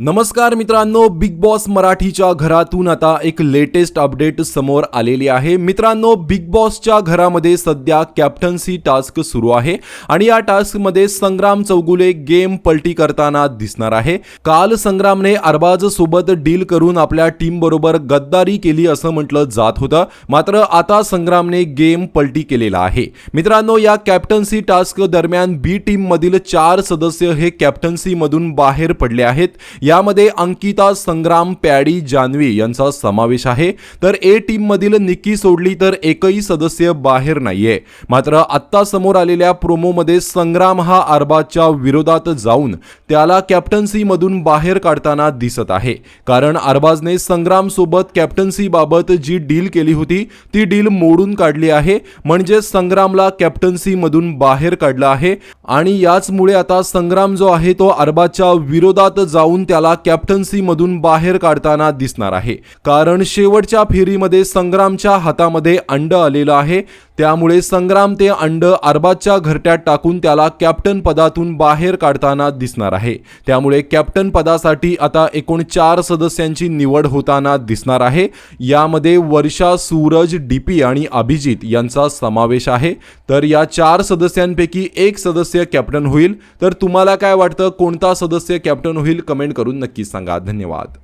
नमस्कार मित्रांनो big boss मराठीच्या घरातून आता एक लेटेस्ट अपडेट समोर आलेली आहे. मित्रांनो बिग बॉसच्या घरामध्ये सध्या कॅप्टन्सी टास्क सुरू आहे आणि या टास्कमध्ये संग्राम चौगुले गेम पलटी करताना दिसणार आहे. काल संग्रामने अरबाज सोबत डील करून आपल्या टीम बरोबर गद्दारी केली असं म्हटलं जात होतं. मात्र आता संग्रामने गेम पलटी केलेला आहे. मित्रांनो या कॅप्टन्सी टास्क दरम्यान बी टीममधील चार सदस्य हे कॅप्टन्सीमधून बाहेर पडले आहेत. यामध्ये अंकिता संग्राम पॅडी जान्हवी यांचा समावेश आहे. तर ए टीममधील निक्की सोडली तर एकही सदस्य बाहेर नाहीये. मात्र आत्ता समोर आलेल्या प्रोमोमध्ये संग्राम हा अरबाजच्या विरोधात जाऊन त्याला कॅप्टन्सीमधून बाहेर काढताना दिसत आहे. कारण अरबाजने संग्रामसोबत कॅप्टन्सीबाबत जी डील केली होती ती डील मोडून काढली आहे. म्हणजे संग्रामला कॅप्टन्सीमधून बाहेर काढलं आहे. आणि याचमुळे आता संग्राम जो आहे तो अरबाजच्या विरोधात जाऊन त्याला कॅप्टन्सीमधून बाहेर काढताना दिसणार आहे. कारण शेवटच्या फेरीमध्ये संग्रामच्या हातामध्ये अंड आलेलं आहे. त्यामुळे संग्राम ते अंड अरबाजच्या घरट्यात टाकून त्याला कॅप्टन पदातून बाहेर काढताना दिसणार आहे. त्यामुळे कॅप्टन पदासाठी आता एकूण चार सदस्यांची निवड होताना दिसणार आहे. यामध्ये वर्षा सूरज डीपी आणि अभिजित यांचा समावेश आहे. तर या चार सदस्यांपैकी एक सदस्य कॅप्टन होईल. तर तुम्हाला काय वाटतं? कोणता सदस्य कॅप्टन होईल? कमेंट करून नक्की सांगा. धन्यवाद.